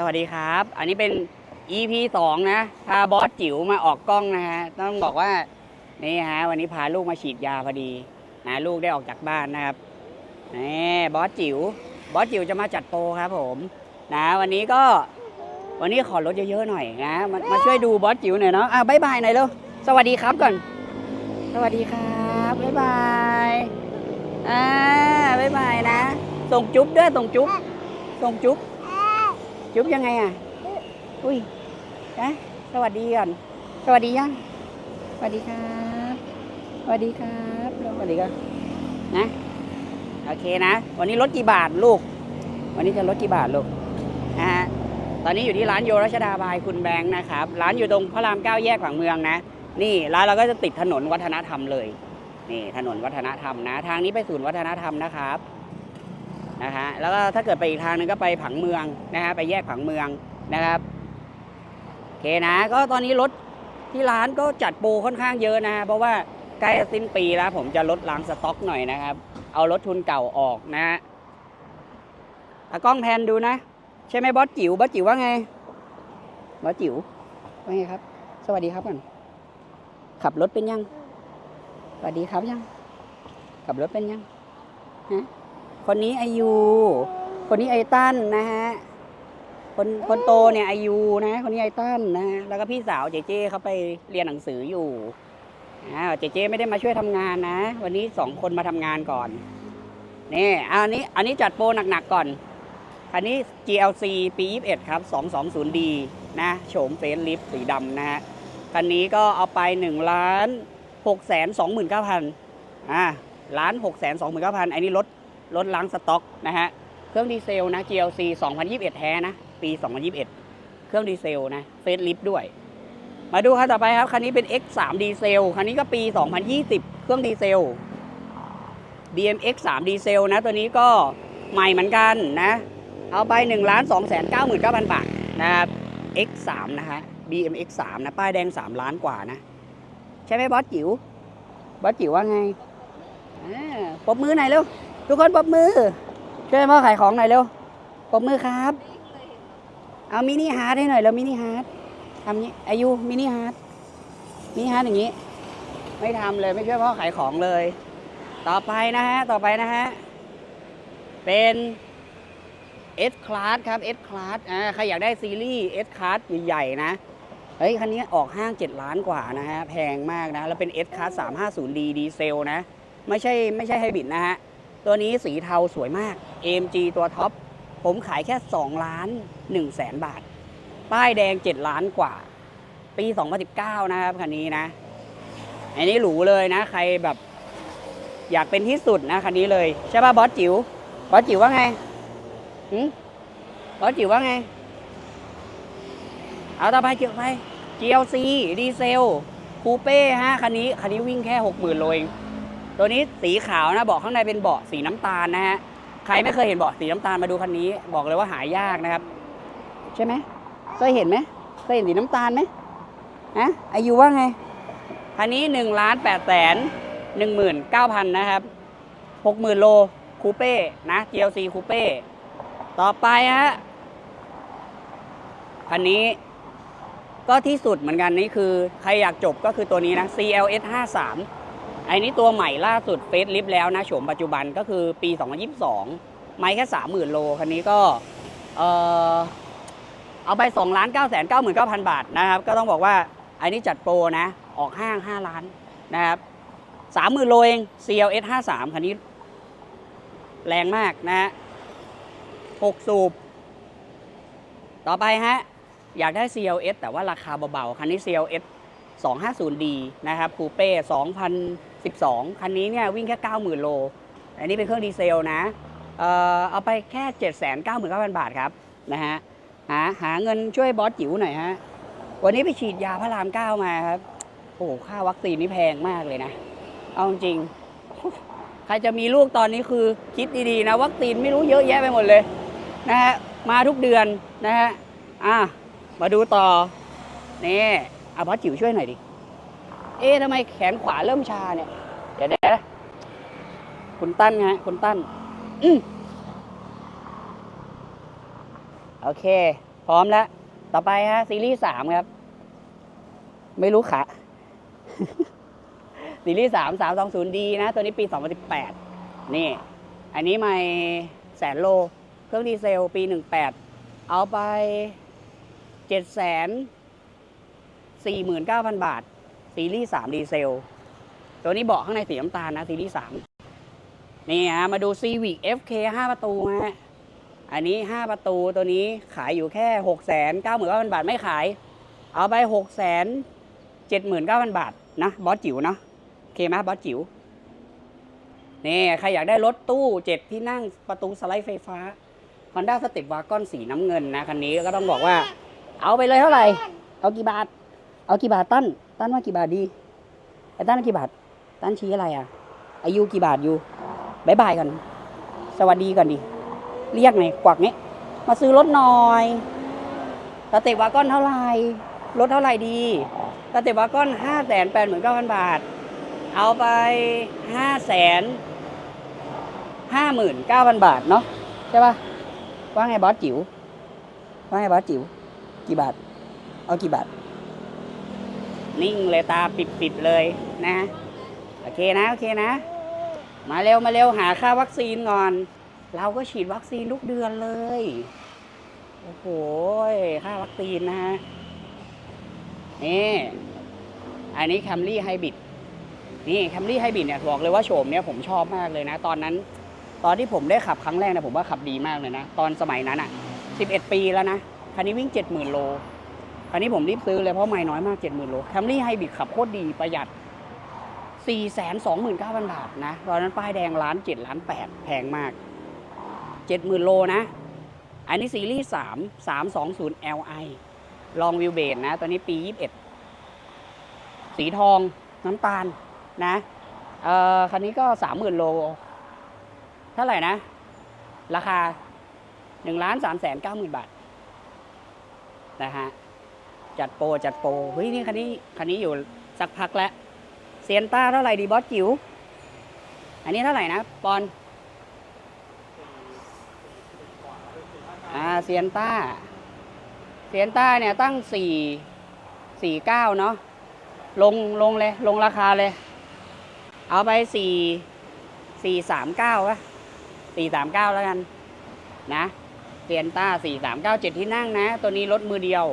สวัสดีครับ อันนี้เป็น EP สองนะพาบอสจิ๋วมาออกกล้องนะฮะ ต้องบอกว่า นี่ฮะ วันนี้พาลูกมาฉีดยาพอดีนะลูกได้ออกจากบ้านนะครับนี่บอสจิ๋วบอสจิ๋วจะมาจัดโปรครับผม นะ วันนี้ก็วันนี้ขอลดเยอะๆหน่อยนะมามาช่วยดูบอสจิ๋วหน่อยเนาะอะบายบายหน่อยเร็วสวัสดีครับก่อน สวัสดีครับบ๊ายบายอ่าบ๊ายบายนะ ส่งจุ๊บด้วยส่งจุ๊บส่งจุ๊บ จุ๊บยังไงอะ อุ้ยนะสวัสดีก่อน สวัสดียัง สวัสดีครับ สวัสดีครับ สวัสดีครับ นะ โอเคนะ วันนี้ลดกี่บาทลูก วันนี้จะลดกี่บาทลูก นะฮะ ตอนนี้อยู่ที่ร้านโยรัชดาบายคุณแบงค์นะครับ ร้านอยู่ตรงพระรามเก้าแยกผังเมืองนะ นี่ร้านเราก็จะติดถนนวัฒนธรรมเลย นี่ถนนวัฒนธรรมนะ ทางนี้ไปศูนย์วัฒนธรรมนะครับ นะฮะแล้วก็ถ้าเกิดไปอีกทางนึงก็ไปผังเมืองนะฮะไปแยกผังเมืองนะครับโอเคนะก็ตอนนี้รถที่ร้านก็จัดโปรค่อนข้างเยอะนะฮะเพราะว่าใกล้สิ้นปีแล้วผมจะลดล้างสต็อกหน่อยนะครับ เอารถทุนเก่าออกนะฮะตากล้องแพนดูนะ ใช่ไหมบอสจิ๋วบอสจิ๋วว่าไงบอสจิ๋วว่าไงครับ สวัสดีครับก่อนขับรถเป็นยัง สวัสดีครับยัง ขับรถเป็นยังฮะ คนนี้อายุ คนนี้ไอตั้นนะฮะ คนคนโตเนี่ยอายุนะ คนนี้ไอตั้นนะฮะแล้วก็พี่สาวเจเจเขาไปเรียนหนังสืออยู่อ่าเจเจไม่ได้มาช่วยทำงานนะ วันนี้สองคนมาทำงานก่อนนี่อันนี้อันนี้จัดโปรหนักๆก่อน อันนี้ GLC ปี 21 ครับ 220D นะโฉมเฟซลิฟสีดำนะฮะคันนี้ก็เอาไป1ล้าน6แสน29,000อ่าล้าน6แสน29,000อันนี้ลด ลดล้างสต็อกนะฮะ เครื่องดีเซลนะ GLC 2021 แท้นะ ปี 2021 เครื่องดีเซลนะเฟซลิฟด้วย มาดูคันต่อไปครับ คันนี้เป็น X3 ดีเซล คันนี้ก็ปี 2020 เครื่องดีเซล DMX 3 ดีเซลนะ ตัวนี้ก็ใหม่เหมือนกันนะ เอาไป1ล้าน2แสน99,000 บาทนะครับ X3 นะฮะ BMX 3 นะ ป้ายแดง 3 ล้านกว่านะ ใช่ไหมบอสจิ๋วบอสจิ๋วว่าไงปบมือหน่อยเร็ว ทุกคนปรบมือ ช่วยพ่อขายของหน่อยเร็วปรบมือครับ เอามินิฮาร์ดให้หน่อยแล้วมินิฮาร์ดทำนี้อายุมินิฮาร์ดมินิฮาร์ดอย่างนี้ ไม่ทำเลยไม่ช่วยพ่อขายของเลย ต่อไปนะฮะต่อไปนะฮะเป็น S Class ครับ S Class อ่าใครอยากได้ซีรีส์ S Class ใหญ่ๆนะเฮ้ยคันนี้ออกห้าง 7 ล้านกว่านะฮะ แพงมากนะ แล้วเป็น S Class 350D ดีเซลนะ ไม่ใช่ไม่ใช่ไฮบริดนะฮะ ตัวนี้สีเทาสวยมาก AMG ตัวท็อป ผมขายแค่ 2 ล้าน1แสนบาท ป้ายแดง 7 ล้านกว่า ปี 2019 นะครับคันนี้นะ อันนี้หรูเลยนะ ใครแบบอยากเป็นที่สุดนะคันนี้เลย ใช่ป่ะบอสจิ๋วบอสจิ๋วว่าไงหืมบอสจิ๋วว่าไง เอาต่อไปเกี่ยวไป GLC ดีเซลคูเป้ฮะคันนี้คันนี้วิ่งแค่ 60,000โลเอง ตัวนี้สีขาวนะเบาะข้างในเป็นเบาะสีน้ำตาลนะฮะใครไม่เคยเห็นเบาะสีน้ำตาลมาดูคันนี้ บอกเลยว่าหายากนะครับ ใช่ไหมเคยเห็นไหมเคยเห็นสีน้ำตาลไหมฮะอายุว่าไงคันนี้หนึ่งล้านแปดแสนหนึ่งหมื่นเก้าพันนะครับหกหมื่นโลคูเป้นะ GLC คูเป้ต่อไปฮะคันนี้ก็ที่สุดเหมือนกันนี่คือ ใครอยากจบก็คือตัวนี้นะ CLS 53 อ้นี้ตัวใหม่ล่าสุดเฟซลิฟแล้วนะโฉมปัจจุบันก็คือปี 2022 ไม่แค่ 30,000 โล คันนี้ก็เออเอาไป2ล้าน9 9 9 9 0 0 บาทนะครับ ก็ต้องบอกว่าไอ้นี้จัดโปรนะ ออกห้าง 5 ล้านนะครับ30,000 โลเอง CLS 53 คันนี้ แรงมากนะฮะ6สูบ ต่อไปฮะ อยากได้ CLS แต่ว่าราคาเบาๆ คันนี้ CLS 250D นะครับคูเป้2012 คันนี้เนี่ยวิ่งแค่ 90,000 โล อันนี้เป็นเครื่องดีเซลนะ เอ่อเอาไปแค่ 799,000 บาทครับนะฮะหาหาเงินช่วยบอสจิ๋วหน่อยฮะ วันนี้ไปฉีดยาพระราม9มาครับ โอ้โหค่าวัคซีนนี่แพงมากเลยนะ เอาจริง ใครจะมีลูกตอนนี้คือคิดดีๆนะ วัคซีนไม่รู้เยอะแยะไปหมดเลยนะฮะ มาทุกเดือนนะฮะ อะ มาดูต่อ นี่ อาบอสจิ๋วช่วยหน่อยดิ เอ๊ะทำไมแขนขวาเริ่มชาเนี่ย เดี๋ยวเดี๋ยวคุณตั้นไงคุณตั้นอืโอเค พร้อมแล้ว ต่อไปฮะ ซีรีส์สามครับ ไม่รู้ขาซีรีส์สามสามสองศูนย์ดีนะ ตัวนี้ปีสองพันสิบแปดนี่ อันนี้ไม่แสนโล เครื่องดีเซลปีหนึ่งแปดเอาไปเจ็ดแสน สี่หมื่นเก้าพันบาท ซีรีส์สามดีเซล ตัวนี้เบาะข้างในสีน้ำตาลนะ ซีรีส์สามนี่ฮะ มาดู Civic FK 5 ประตูฮะ อันนี้ 5 ประตูตัวนี้ขายอยู่แค่ 6 9 9 0 0 0 บาทไม่ขาย เอาไป 6 7 9 0 0 0 บาทนะ บอสจิ๋วเนาะโอเคไหมบอสจิ๋วนี่ใครอยากได้รถตู้ 7 ที่นั่งประตูสไลด์ไฟฟ้า Honda s t e p w a g o n สีน้ำเงินนะ คันนี้ก็ต้องบอกว่า เอาไปเลยเท่าไหร่ เอากี่บาท เอากี่บาทตั้น ตั้นว่ากี่บาทดี ไอ้ตั้นกี่บาท ตั้นชี้อะไรอะ อายุกี่บาทอยู่บายบายก่อน สวัสดีก่อนดิ เรียกไงกวักนี้ มาซื้อรถหน่อยสเตปวาก้อนเท่าไหร่รถเท่าไหร่ดีสเตปวาก้อนห้าแสนแปดหมื่นเก้าพันบาท เอาไปห้าแสนห้าหมื่นเก้าพันบาทเนาะใช่ปะว่าไงบอสจิ๋วว่าไงบอสจิ๋วกี่บาท เอากี่บาท นิ่งเลยตาปิดๆเลยนะโอเคนะโอเคนะ มาเร็วมาเร็วหาค่าวัคซีนก่อน เราก็ฉีดวัคซีนทุกเดือนเลยโอ้โหค่าวัคซีนนะฮะนี่อันนี้แคมรี่ไฮบริดนี่แคมรี่ไฮบริดเนี่ยบอกเลยว่าโฉมเนี่ยผมชอบมากเลยนะ ตอนนั้น ตอนที่ผมได้ขับครั้งแรกเนี่ยผมว่าขับดีมากเลยนะ ตอนสมัยนั้นอะ11 ปีแล้วนะคันนี้วิ่ง 70,000โล คันนี้ผมรีบซื้อเลยเพราะไม่น้อยมาก 70,000 โลแคมรี่ไฮบริดขับโคตรดีประหยัด 429,000 บาทนะ ตอนนั้นป้ายแดงล้าน7ล้าน8แพงมาก 70,000 โลนะ อันนี้ซีรีส์ 3 320 Li ลองวิวเบดนะตัวนี้ปี 21 สีทองน้ำตาลนะเอ่อคันนี้ก็ 30,000 โล เท่าไหร่นะ ราคา1ล้าน3แสน9หมื่นบาทนะฮะ จัดโปรจัดโปรเฮ้ยนี่คันนี้คันนี้อยู่สักพักแล้วเซียนต้าเท่าไหร่ดีบอสจิ๋วอันนี้เท่าไหร่นะปอนอ่าเซียนต้าเซียนต้าเนี่ยตั้งสี่สี่เก้าเนาะลงลงเลย ลงราคาเลย เอาไปสี่สี่สามเก้าวะสี่สามเก้าแล้วกัน นะเซียนต้าสี่สามเก้าเจ็ดที่นั่งนะ ตัวนี้รถมือเดียว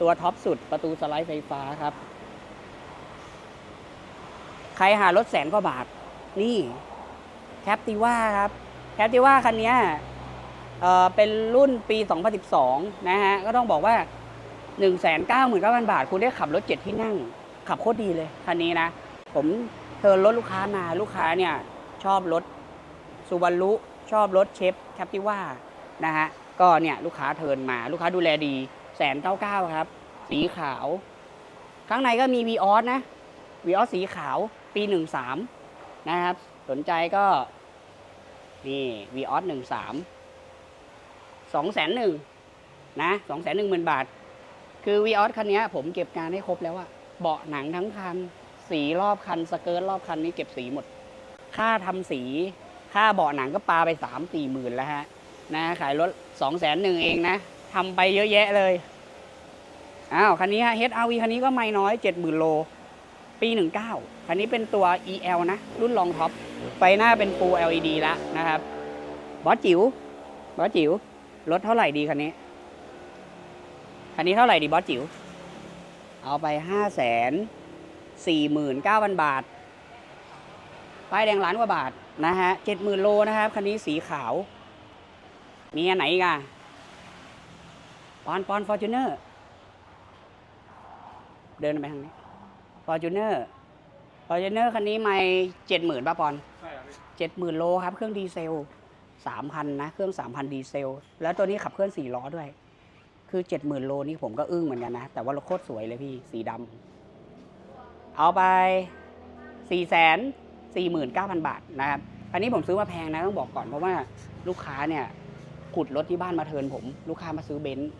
ตัวท็อปสุดประตูสไลด์ไฟฟ้าครับ ใครหารถแสนกว่าบาท นี่แคปติว่าครับแคปติว่าคันนี้เอ่อเป็นรุ่นปี 2012 นะฮะ ก็ต้องบอกว่า 1 9 9 0 0 0 บาท คุณได้ขับรถเจ็ดที่นั่ง ขับโคตรดีเลย คันนี้นะ ผมเทิร์นรถลูกค้ามาลูกค้าเนี่ย ชอบรถซูบารุชอบรถเชฟแคปติว่านะฮะ ก็เนี่ย ลูกค้าเทิร์นมาลูกค้าดูแลดี แสนเก้าเก้าครับ สีขาว ข้างในก็มี v ีออสนะ v ีออสสีขาวปี13นะครับ สนใจก็ นี่ v ีออส13สามสองแสนหนึ่งนะสองแสนหนึ่งหมื่นบาท คือวีออสคันนี้ผมเก็บงานให้ครบแล้วอะเบาะหนังทั้งคัน สีรอบคัน สเกิร์ตรอบคันนี้เก็บสีหมด ค่าทำสี ค่าเบาะหนังก็ปาไปสามสี่หมื่นแล้วฮะนะขายรถสองแสนหนึ่งเองนะ ทำไปเยอะแยะเลย อ้าว คันนี้ฮะ HRV คันนี้ก็ไม่น้อยเจ็ดหมื่นโล ปีหนึ่งเก้าคันนี้เป็นตัว EL นะ รุ่นรองท็อป ไฟหน้าเป็น Full LED แล้วนะครับ บอสจิ๋ว บอสจิ๋ว รถเท่าไหร่ดีคันนี้ คันนี้เท่าไหร่ดีบอสจิ๋ว เอาไปห้าแสนสี่หมื่นเก้าพันบาท ป้ายแดงล้านกว่าบาทนะฮะเจ็ดหมื่นโลนะครับ คันนี้สีขาว มีอันไหนอีกอะ ปอนปอนฟอร์จูเนอร์เดินไปทางนี้ฟอร์จูเนอร์ฟอร์จูเนอร์คันนี้ไม่เจ็ดหมื่นป่ะปอนใช่ครับพี่เจ็ดหมื่นโลครับ เครื่องดีเซลสามพันนะ เครื่องสามพันดีเซล แล้วตัวนี้ขับเคลื่อนสี่ล้อด้วย คือเจ็ดหมื่นโลนี่ผมก็อึ้งเหมือนกันนะ แต่ว่ารถโคตรสวยเลยพี่ สีดำเอาไปสี่แสนสี่หมื่นเก้าพันบาทนะครับ อันนี้ผมซื้อมาแพงนะต้องบอกก่อนเพราะว่าลูกค้าเนี่ยขุดรถที่บ้านมาเทินผม ลูกค้ามาซื้อเบนซ์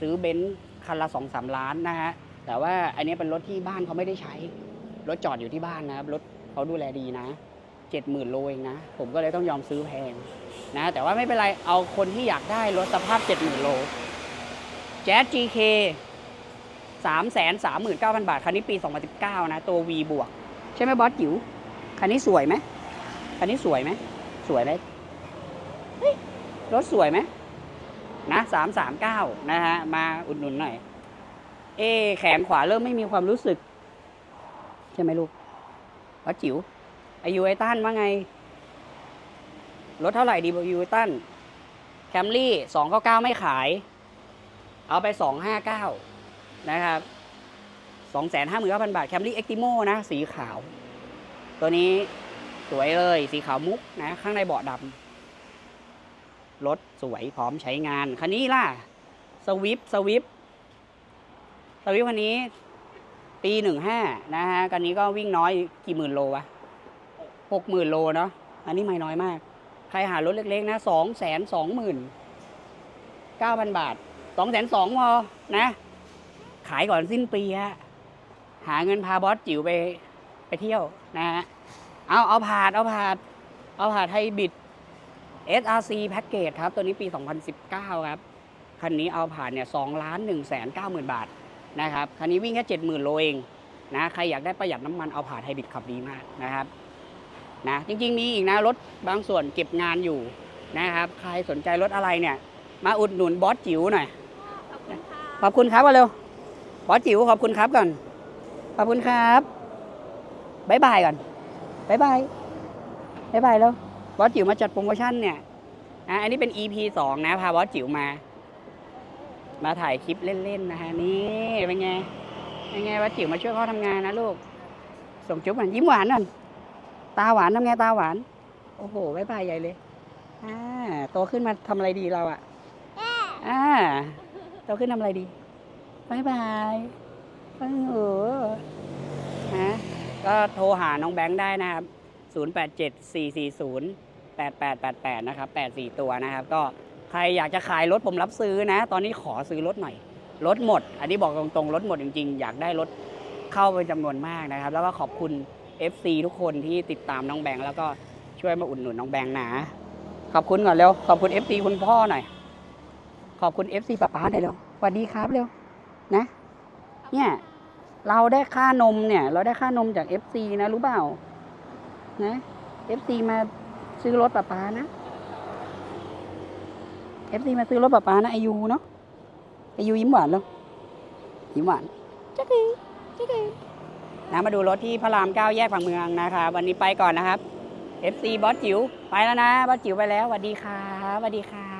ซื้อเบนซ์คันละสองสามล้านนะฮะ แต่ว่าอันนี้เป็นรถที่บ้านเขาไม่ได้ใช้ รถจอดอยู่ที่บ้านนะครับ รถเขาดูแลดีนะเจ็ดหมื่นโลเองนะ ผมก็เลยต้องยอมซื้อแพงนะ แต่ว่าไม่เป็นไร เอาคนที่อยากได้รถสภาพเจ็ดหมื่นโลแจ๊ส GK สามแสนสามหมื่นเก้าพันบาท คันนี้ปี 2019 นะ ตัว V บวก ใช่ไหมบอสจิ๋วคันนี้สวยไหมคันนี้สวยไหม สวยเลยเฮ้ยรถสวยไหม นะสามสามเก้านะฮะ มาอุดหนุนหน่อย เอะแขนขวาเริ่มไม่มีความรู้สึก ใช่ไหมลูกบอสจิ๋วอายุไอตันว่าไง รถเท่าไหร่ดีบอายุไอตันแคมรี่สองเก้าเก้าไม่ขาย เอาไปสองห้าเก้านะครับสองแสนห้าหมื่นเก้าพันบาทแคมรี่เอ็กติโมนะ สีขาว ตัวนี้สวยเลยสีขาวมุกนะ ข้างในเบาะดำ รถสวยพร้อมใช้งาน คันนี้ล่ะสวิฟสวิฟสวิฟคันนี้ ปีหนึ่งห้านะฮะคันนี้ก็วิ่งน้อยกี่หมื่นโลวะหกหมื่นโลเนาะอันนี้ไม่น้อยมาก ใครหารถเล็กๆนะสองแสนสองหมื่นเก้าพันบาทสองแสนสองพอนะ ขายก่อนสิ้นปีฮะหาเงินพาบอสจิ๋วไปไปเที่ยวนะฮะเอาเอาผาดเอาผาดเอาผาดไฮบิด SRC แพ็กเกจครับ ตัวนี้ปี 2019 ครับ คันนี้เอาผ่านเนี่ยสองล้านหนึ่งแสนเก้าหมื่นบาทนะครับ คันนี้วิ่งแค่เจ็ดหมื่นโลเองนะ ใครอยากได้ประหยัดน้ำมันเอาผ่านไฮบริดขับดีมากนะครับ นะ จริง ๆ มีอีกนะ รถบางส่วนเก็บงานอยู่นะครับ ใครสนใจรถอะไรเนี่ย มาอุดหนุนบอสจิ๋วหน่อย ขอบคุณครับมาเร็ว บอสจิ๋วขอบคุณครับก่อน ขอบคุณครับบายบายก่อนบายบายบายบายแล้ว บอสจิ๋วมาจัดโปรโมชั่นเนี่ยอะอันนี้เป็น EP สองนะพาบอสจิ๋วมา มาถ่ายคลิปเล่นๆนะฮะนี่เป็นไงเป็นไงบอสจิ๋วมาช่วยพ่อทำงานนะลูก ส่งจุ๊บหน่อยยิ้มหวานหน่อยตาหวานทำไงตาหวาน โอ้โหบายบายใหญ่เลยอ่าโตขึ้นมาทำอะไรดีเราอะอ่าโตขึ้นทำอะไรดีบายบายโอ้โหฮะก็โทรหาน้องแบงค์ได้นะครับ 0874408888 นะครับ 84 ตัวนะครับ ก็ใครอยากจะขายรถผมรับซื้อนะ ตอนนี้ขอซื้อรถหน่อย รถหมด อันนี้บอกตรงๆ รถหมดจริงๆ อยากได้รถเข้าเป็นจำนวนมากนะครับ แล้วก็ขอบคุณ FC ทุกคนที่ติดตามน้องแบงค์แล้วก็ช่วยมาอุดหนุนน้องแบงค์นะ ขอบคุณก่อนเร็ว ขอบคุณ FC คุณพ่อหน่อย ขอบคุณ FC ป้าป้าหน่อยเร็วสวัสดีครับเร็ว นะ เนี่ย เราได้ค่านมเนี่ย เราได้ค่านมจาก FC นะรู้เปล่า นะ FC มาซื้อรถป้าป้านะ FC มาซื้อรถป้าป้านะอายุเนาะอายุยิ้มหวานแล้วยิ้มหวานจ๊กกี้จ๊กกี้นะมาดูรถที่พระรามเก้าแยกผังเมืองนะครับวันนี้ไปก่อนนะครับ FC บอสจิ๋วไปแล้วนะบอสจิ๋วไปแล้วสวัสดีครับสวัสดีครับ